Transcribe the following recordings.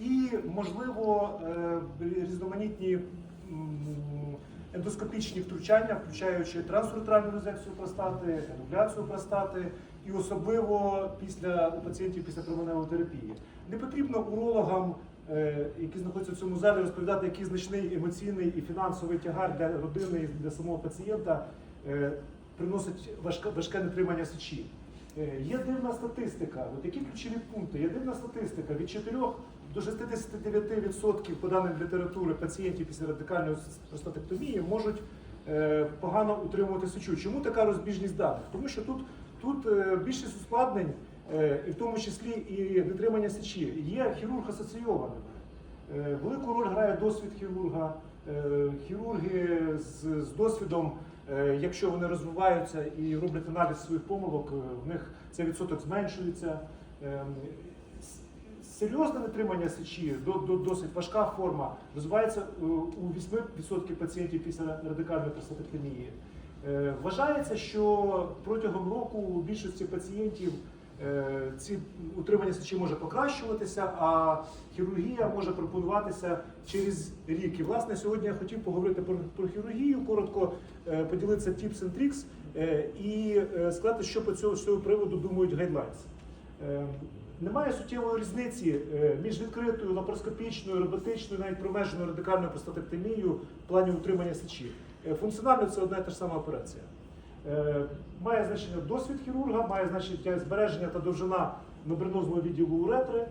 І, можливо, е, різноманітні ендоскопічні втручання, включаючи трансуретральну резекцію простати, енугляцію простати, і особливо після у пацієнтів після променевої терапії. Не потрібно урологам, е, які знаходяться в цьому залі, розповідати, який значний емоційний і фінансовий тягар для родини і для самого пацієнта е, приносить важке, важке нетримання сечі. Е, Є дивна статистика. От які ключові пункти? Є дивна статистика від 4 до 69% по даним літератури пацієнтів після радикальної простатектомії можуть е, погано утримувати сечу. Чому така розбіжність даних? Тому що тут, тут е, більшість ускладнень, і в тому числі і нетримання сечі, є хірург асоційованими. Е, Велику роль грає досвід хірурга. Хірурги з, з досвідом, якщо вони розвиваються і роблять аналіз своїх помилок, е, в них цей відсоток зменшується. Е, Серйозне нетримання сечі, до, до, досить важка форма, розвивається е, у 8% пацієнтів після радикальної простатектомії. Е, Вважається, що протягом року у більшості пацієнтів е, ці утримання сечі може покращуватися, а хірургія може пропонуватися через рік. І власне сьогодні я хотів поговорити про, про хірургію, коротко е, поділитися tips and tricks е, і е, сказати, що по цього, з цього приводу думають гайдлайнс. Е, Немає суттєвої різниці е, між відкритою лапароскопічною, роботичною, навіть промеженою радикальною простатектомією в плані утримання сечі. Е, Функціонально це одна і та ж сама операція. Е, Має значення досвід хірурга, має значення збереження та довжина мембранозного відділу уретри,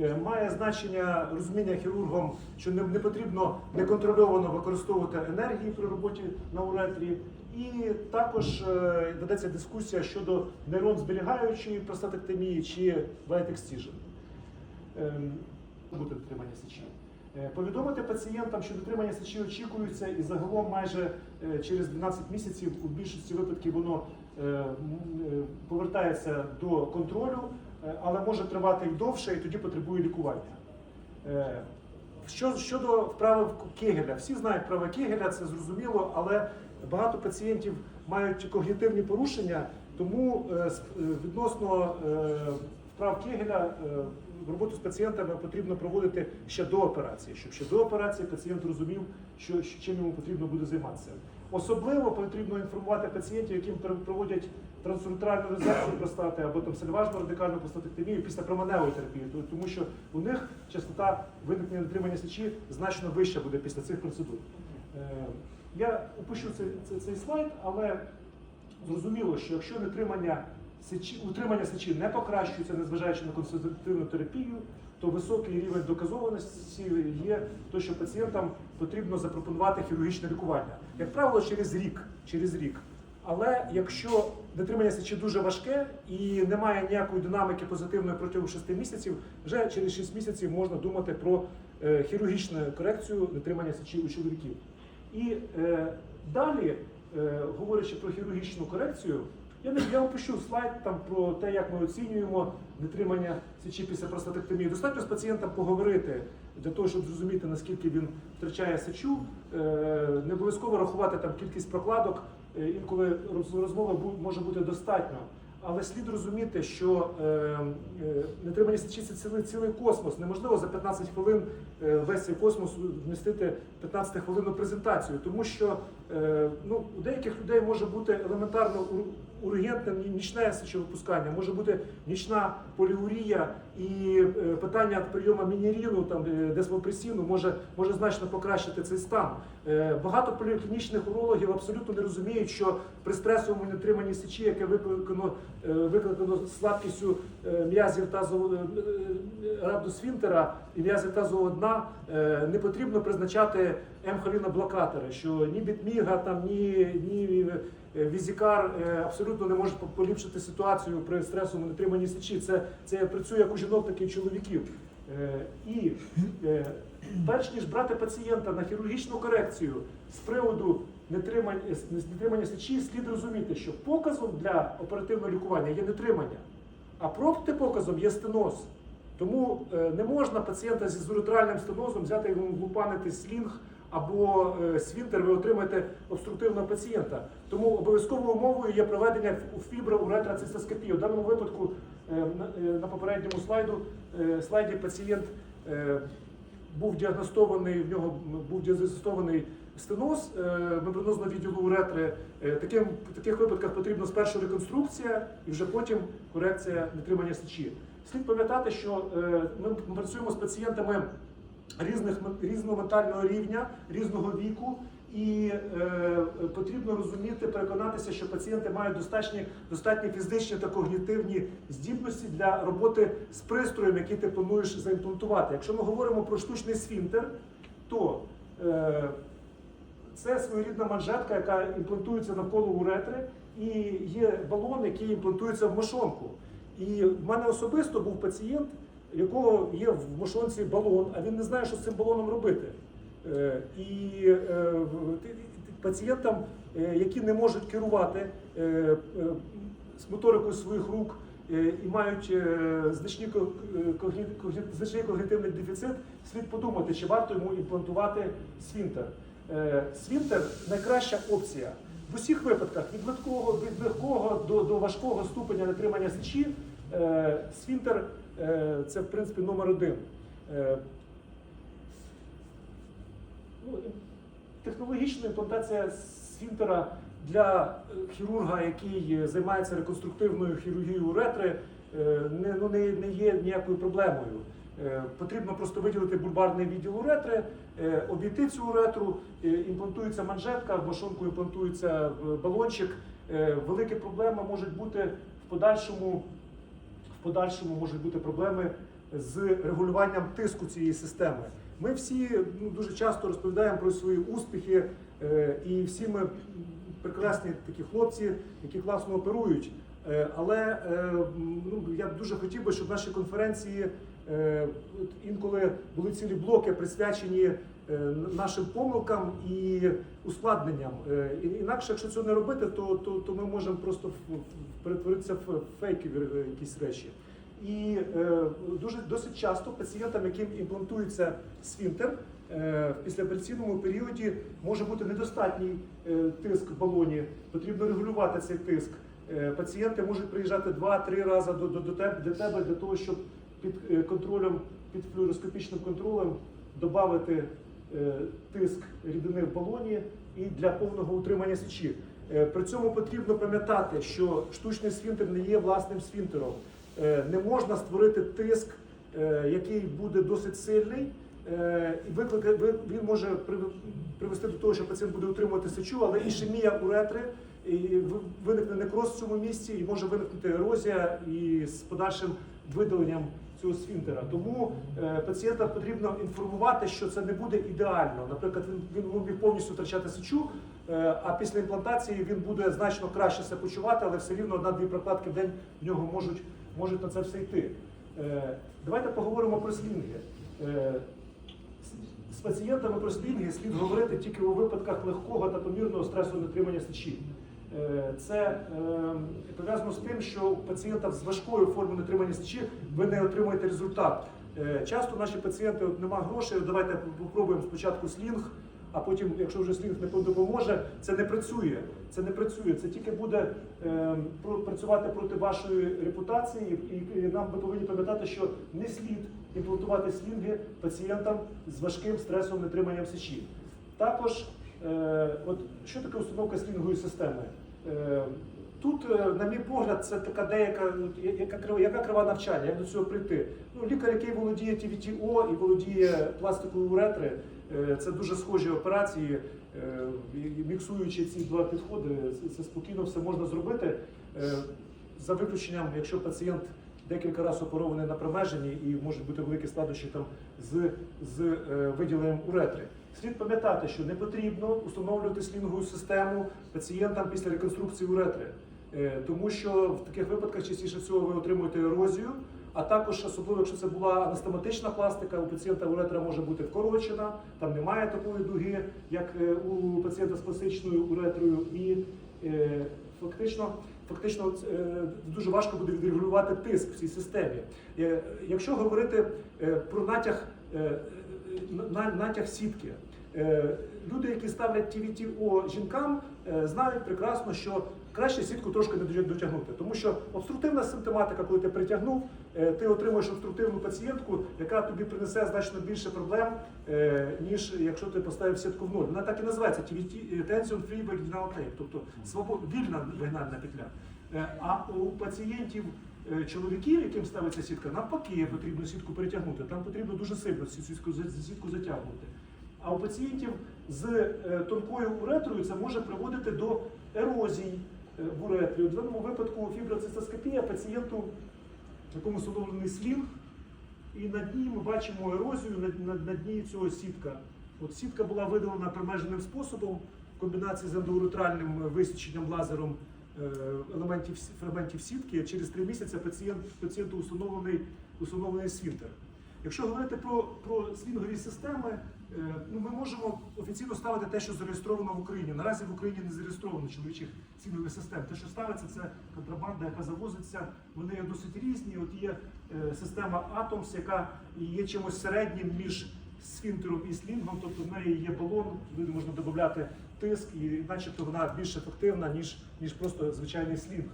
е, має значення розуміння хірургом, що не, потрібно неконтрольовано використовувати енергії при роботі на уретрі. І також е, ведеться дискусія щодо нейрон зберігаючої простатектомії чи excision. Ем, Бути дотримання сечі. Е, Повідомити пацієнтам, що дотримання сечі очікується, і загалом майже е, через 12 місяців у більшості випадків воно е, повертається до контролю, але може тривати і довше, і тоді потребує лікування. Що, щодо вправи Кегеля, всі знають вправи Кегеля, це зрозуміло, але багато пацієнтів мають когнітивні порушення, тому відносно вправ Кегеля роботу з пацієнтами потрібно проводити ще до операції, щоб ще до операції пацієнт розумів, що, чим йому потрібно буде займатися. Особливо потрібно інформувати пацієнтів, яким проводять трансуретральну резекцію простати або там сальважну радикальну простатектомію після променевої терапії, тому що у них частота виникнення нетримання сечі значно вища буде після цих процедур. Е, Я опущу цей, цей, цей слайд, але зрозуміло, що якщо нетримання сечі, утримання сечі не покращується, незважаючи на консультативну терапію, то високий рівень доказованості є то, що пацієнтам потрібно запропонувати хірургічне лікування. Як правило, через рік. Через рік. Але якщо нетримання сечі дуже важке і немає ніякої динаміки позитивної протягом 6 місяців, вже через 6 місяців можна думати про е, хірургічну корекцію нетримання сечі у чоловіків. І е, далі, е, говорячи про хірургічну корекцію, я не я опишу слайд там про те, як ми оцінюємо нетримання сечі після простатектомії. Достатньо з пацієнтом поговорити для того, щоб зрозуміти, наскільки він втрачає сечу. Е, не обов'язково рахувати там кількість прокладок. Е, Інколи роз- розмова може бути достатньо. Але слід розуміти, що е, е, нетримання сечі це цілий, цілий космос. Неможливо за 15 хвилин е, весь цей космос вмістити 15 хвилинну презентацію, тому що е, ну, у деяких людей може бути елементарно ургентне ні- нічне сечовипускання, може бути нічна поліурія і е, питання прийому мінеріну, там е, десмопресіну може, може значно покращити цей стан. Е, Багато поліклінічних урологів абсолютно не розуміють, що при стресовому нетриманні сечі, яке викликано, викликано слабкістю м'язів тазового е, і м'язів тазового дна, не потрібно призначати емхоліноблокатори, що ні бітміга, там, ні, ні візікар е, абсолютно не по- поліпшити ситуацію при стресовому нетриманні сечі. Це, це працює як у жінок, так і чоловіків. Е, І е, перш ніж брати пацієнта на хірургічну корекцію з приводу нетримання, нетримання сечі, слід розуміти, що показом для оперативного лікування є нетримання, а протипоказом є стеноз. Тому е, не можна пацієнта зі зуретральним стенозом взяти йому влупанити слінг або е, свінтер, ви отримаєте обструктивного пацієнта. Тому обов'язковою умовою є проведення у фіброуретроцистоскопії. У даному випадку е, на, е, попередньому слайду, слайді пацієнт був діагностований, в нього був діагностований стеноз мембранозного відділу уретри. Таким, в таких випадках потрібна спершу реконструкція і вже потім корекція нетримання сечі. Слід пам'ятати, що ми працюємо з пацієнтами різних різного ментального рівня, різного віку. І е, потрібно розуміти, переконатися, що пацієнти мають достатні, достатні фізичні та когнітивні здібності для роботи з пристроєм, який ти плануєш заімплантувати. Якщо ми говоримо про штучний сфінктер, то е, це своєрідна манжетка, яка імплантується навколо уретри, і є балон, який імплантується в мошонку. І в мене особисто був пацієнт, якого є в мошонці балон, а він не знає, що з цим балоном робити. Е, І е, пацієнтам, е, які не можуть керувати моторикою своїх рук і мають значний когнітивний дефіцит, слід подумати, чи варто йому імплантувати свінтер. Свінтер найкраща опція. В усіх випадках від легкого, від легкого до, до важкого ступеня нетримання сечі свінтер це в принципі номер один. Е, ну, технологічна імплантація свінтера для е, хірурга, який е, займається реконструктивною хірургією уретри, е, не, ну, не, не є ніякою проблемою. Е, Потрібно просто виділити бульбарний відділ уретри, е, обійти цю уретру, е, імплантується манжетка, в мошонку імплантується е, балончик. Е, Великі проблеми можуть бути в подальшому подальшому можуть бути проблеми з регулюванням тиску цієї системи. Ми всі ну, дуже часто розповідаємо про свої успіхи, е, і всі ми прекрасні такі хлопці, які класно оперують. Е, але е, ну, я б дуже хотів би, щоб наші конференції е, інколи були цілі блоки присвячені нашим помилкам і ускладненням. Е, Інакше, якщо цього не робити, то, то, то ми можемо просто перетворитися в фейкові е, якісь речі. І е, дуже досить часто пацієнтам, яким імплантується свінтер, е, в післяопераційному періоді може бути недостатній е, тиск в балоні, потрібно регулювати цей тиск. Е, Пацієнти можуть приїжджати 2-3 рази до, до, до, тебе, до тебе для того, щоб під е, контролем, під флюороскопічним контролем додати е, тиск рідини в балоні і для повного утримання сечі. Е, При цьому потрібно пам'ятати, що штучний сфінтер не є власним сфінтером. Е, Не можна створити тиск, е, який буде досить сильний, е, і викликає він може привести до того, що пацієнт буде утримувати сечу, але ішемія уретри, і ви- виникне некроз в цьому місці, і може виникнути ерозія і з подальшим видаленням цього сфінтера. Тому е, пацієнта потрібно інформувати, що це не буде ідеально. Наприклад, він, він міг повністю втрачати сечу, е, а після імплантації він буде значно краще себе почувати, але все рівно одна-дві прокладки в день в нього можуть, можуть на це все йти. Е, Давайте поговоримо про слінги. Е, з- пацієнтами про слінги слід говорити тільки у випадках легкого та помірного стресу нетримання сечі. Е, Це е, пов'язано з тим, що у пацієнта з важкою формою нетримання сечі ви не отримуєте результат. Е, Часто наші пацієнти от, нема грошей, давайте попробуємо спочатку слінг, а потім, якщо вже слінг не допоможе, це не працює. Це не працює. Це тільки буде е, працювати проти вашої репутації, і, і нам ми повинні пам'ятати, що не слід імплантувати слінги пацієнтам з важким стресовим нетриманням сечі. Також, е, от що таке установка слінгової системи? Е, Тут, е, на мій погляд, це така деяка яка крива, яка крива навчання, як до цього прийти. Ну, лікар, який володіє ТВТО і володіє пластиковою уретри, е, це дуже схожі операції. Міксуючи ці два підходи, це- спокійно все можна зробити. За виключенням, якщо пацієнт декілька разів оперований на промеженні і можуть бути великі складнощі там з, з е, виділенням уретри. Слід пам'ятати, що не потрібно установлювати слінгову систему пацієнтам після реконструкції уретри, Е, тому що в таких випадках частіше всього ви отримуєте ерозію, а також особливо, якщо це була анастоматична пластика, у пацієнта уретра може бути вкорочена, там немає такої дуги, як е, у пацієнта з класичною уретрою, і е, фактично. Фактично е, дуже важко буде відрегулювати тиск в цій системі. Е, Якщо говорити е, про натяг, натяг сітки, люди, які ставлять TVTO жінкам, знають прекрасно, що краще сітку трошки не дотягнути. Тому що обструктивна симптоматика, коли ти притягнув, ти отримуєш обструктивну пацієнтку, яка тобі принесе значно більше проблем, е, ніж якщо ти поставив сітку в нуль. Вона так і називається TVT, Tension Free Vaginal Tape, тобто свобод, вільна вагінальна петля. Е, А у пацієнтів е, чоловіків, яким ставиться сітка, навпаки, потрібно сітку перетягнути. Там потрібно дуже сильно сітку, сітку затягнути. А у пацієнтів з е, тонкою уретрою це може приводити до ерозій е, в уретрі. У даному випадку фіброцистоскопія пацієнту, якому встановлений слінг, і на дні ми бачимо ерозію на, на, на дні цього сітка. От сітка була видалена примеженим способом в комбінації з ендоуретральним висіченням лазером е, елементів фрагментів сітки. Через три місяці пацієнт, пацієнту установлений, установлений свінтер. Якщо говорити про, про свінгові системи, е, ну, ми можемо офіційно ставити те, що зареєстровано в Україні. Наразі в Україні не зареєстровано чоловічих свінгових систем. Те, що ставиться, це контрабанда, яка завозиться. Вони є досить різні. От є е, система Atoms, яка є чимось середнім між сфінктером і слінгом, тобто в неї є балон, туди можна додати тиск, і начебто вона більш ефективна, ніж, ніж просто звичайний слінг.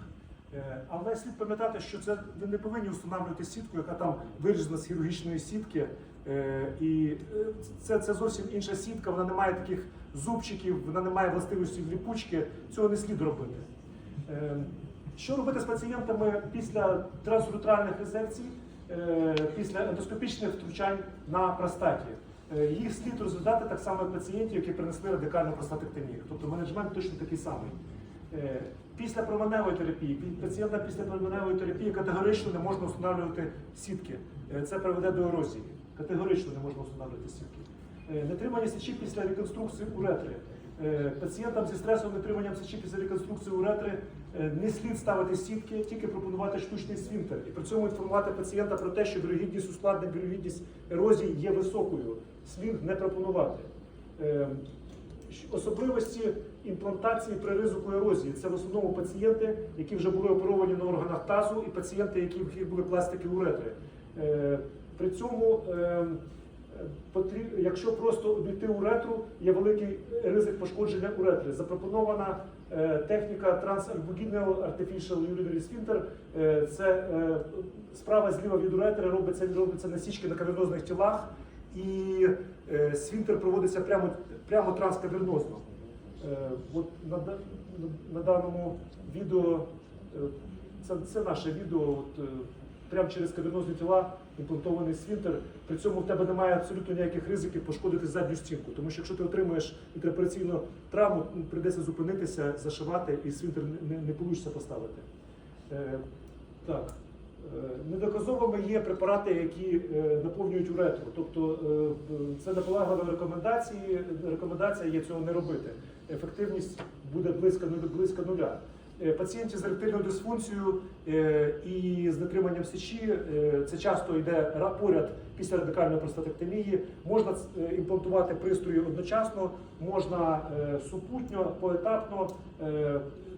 Е, Але слід пам'ятати, що це ви не повинні встановлювати сітку, яка там вирізана з хірургічної сітки. Е, І е, це, це зовсім інша сітка, вона не має таких зубчиків, вона не має властивості ліпучки. Цього не слід робити. Е, Що робити з пацієнтами після трансуретральних резекцій, після ендоскопічних втручань на простаті? Їх слід розглядати так само як пацієнтів, які принесли радикальну простатектомію. Тобто менеджмент точно такий самий. Після променевої терапії, пі- пацієнта після променевої терапії категорично не можна встановлювати сітки. Це приведе до ерозії. Категорично не можна встановлювати сітки. Е, Нетримання сечі після реконструкції уретри. Е, Пацієнтам зі стресовим нетриманням сечі після реконструкції уретри е, не слід ставити сітки, тільки пропонувати штучний свінтер. І при цьому інформувати пацієнта про те, що вірогідність ускладнень, вірогідність ерозії є високою. Слід не пропонувати. Особливості імплантації при ризику ерозії це в основному пацієнти, які вже були оперовані на органах тазу, і пацієнти, які були пластики уретри. При цьому, е, е, якщо просто обійти уретру, є великий ризик пошкодження уретри. Запропонована е, техніка Transalbuginal Artificial Urinary Sphincter. Це справа зліва від уретри робиться, робиться насічки на кавернозних тілах, і свінтер проводиться прямо, прямо транскавернозно. От на, на, на даному відео це, це наше відео. От, прямо через кавернозні тіла імплантований свінтер. При цьому в тебе немає абсолютно ніяких ризиків пошкодити задню стінку. Тому що якщо ти отримуєш інтеропераційну травму, ну, прийдеться зупинитися, зашивати, і свінтер не, не, вийде поставити. Е, так. Е, Недоказовими є препарати, які е, наповнюють уретру. Тобто е, це наполеглива рекомендації. Рекомендація є цього не робити. Ефективність буде близько, близько нуля. Е, Пацієнтів з еректильною дисфункцією е, і з нетриманням сечі е, це часто йде поряд після радикальної простатектомії. Можна імплантувати пристрої одночасно, можна супутньо, поетапно.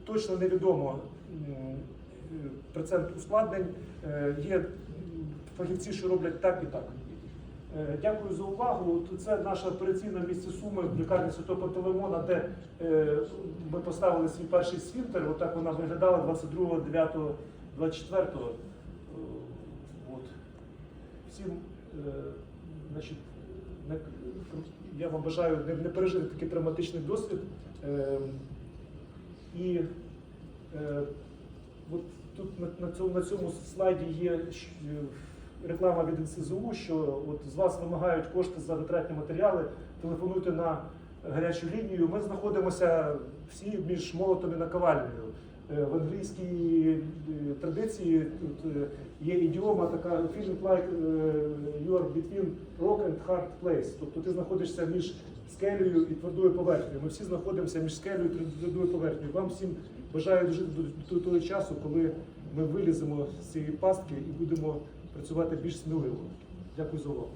Точно невідомо процент ускладнень. Є фахівці, що роблять так і так. Е, Дякую за увагу. Це наша операційна в місті Суми в лікарні Святого Пантелеймона, де е, ми поставили свій перший свінтер. Отак вона виглядала 22, 9, 24. Е, От. Всім, е, значить, я вам бажаю не, пережити такий травматичний досвід. І от тут на, цьому, слайді є реклама від НСЗУ, що от з вас вимагають кошти за витратні матеріали. Телефонуйте на гарячу лінію. Ми знаходимося всі між молотом і наковальнею. Е, В англійській е, традиції тут е, є ідіома така feeling like you are between rock and hard place. Тобто ти знаходишся між скелею і твердою поверхнею. Ми всі знаходимося між скелею і твердою поверхнею. Вам всім бажаю дожити до, до того часу, коли ми виліземо з цієї пастки і будемо працювати більш сміливо. Дякую за увагу.